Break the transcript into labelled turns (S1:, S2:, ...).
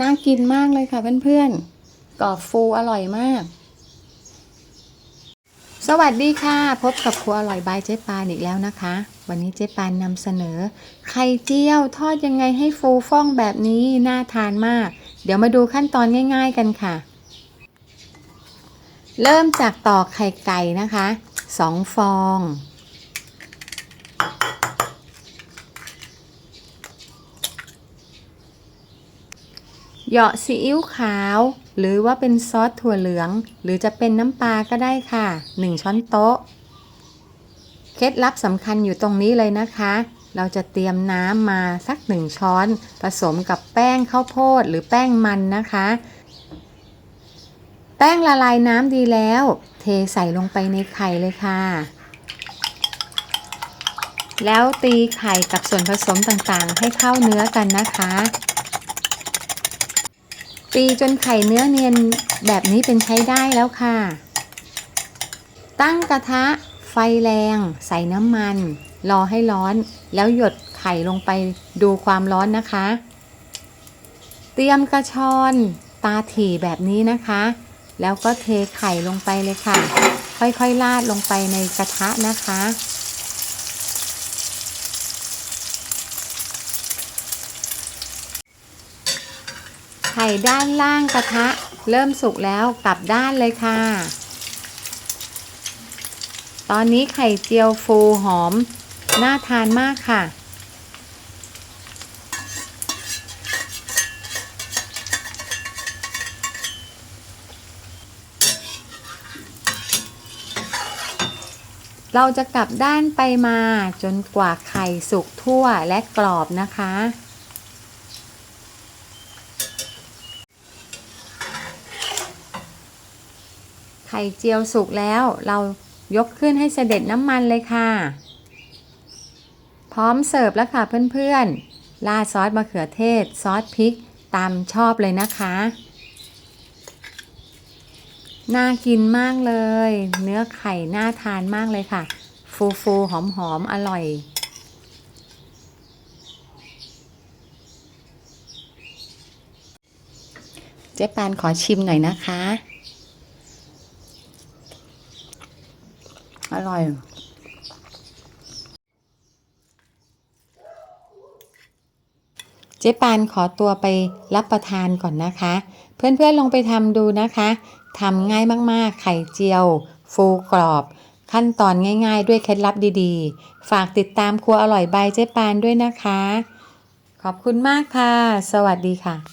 S1: น่ากินมากเลยค่ะเพื่อนๆกรอบฟูอร่อยมาก สวัสดีค่ะ พบกับครัวอร่อยบายเจ๊ปานอีกแล้วนะคะ วันนี้เจ๊ปานนำเสนอ ไข่เจียวทอดยังไงให้ฟูฟ่องแบบนี้น่าทานมาก เดี๋ยวมาดูขั้นตอนง่าย ๆกันค่ะ เริ่มจากตอกไข่ไก่นะคะสองฟอง เหยาะซีอิ๊วขาว หรือว่าเป็นซอสถั่วเหลือง หรือจะเป็นน้ำปลาก็ได้ค่ะ 1 ช้อนโต๊ะ เคล็ดลับสำคัญอยู่ตรงนี้เลยนะคะ เราจะเตรียมน้ำมาสัก 1 ช้อน ผสมกับแป้งข้าวโพดหรือแป้งมันนะคะ แป้งละลายน้ำดีแล้ว เทใส่ลงไปในไข่เลยค่ะแล้วตีไข่กับส่วนผสมต่างๆ ให้เข้าเนื้อกันนะคะ ตีจนไข่เนื้อเนียนแบบนี้เป็นใช้ได้แล้วค่ะ ตั้งกระทะไฟแรง ใส่น้ำมัน รอให้ร้อน แล้วหยดไข่ลงไปดูความร้อนนะคะ เตรียมกระชอนตาถี่แบบนี้นะคะ แล้วก็เทไข่ลงไปเลยค่ะ ค่อยๆราดลงไปในกระทะนะคะ ไข่ด้านล่างกระทะ เริ่มสุกแล้วกลับด้านเลยค่ะ ตอนนี้ไข่เจียวฟูหอม น่าทานมากค่ะ เราจะกลับด้านไปมาจนกว่าไข่สุกทั่วและกรอบนะคะ ไข่เจียวสุกแล้ว เรายกขึ้นให้เสด็จน้ำมันเลยค่ะ พร้อมเสิร์ฟแล้วค่ะเพื่อนๆราดซอสมะเขือเทศ ซอสพริกตามชอบเลยนะคะ น่ากินมากเลย เนื้อไข่น่าทานมากเลยค่ะ ฟูฟูหอมหอมๆอร่อยเจ๊ปานขอชิมหน่อยนะคะ อร่อยเจ๊ปานขอตัวไปรับประทานก่อนนะคะ เพื่อนๆลองไปทำดูนะคะทำง่ายมากๆ ไข่เจียว ฟูกรอบ ขั้นตอนง่าย ๆ ด้วยเคล็ดลับดีๆ ฝากติดตามครัวอร่อยใบเจ๊ปานด้วยนะคะ ขอบคุณมากค่ะ สวัสดีค่ะ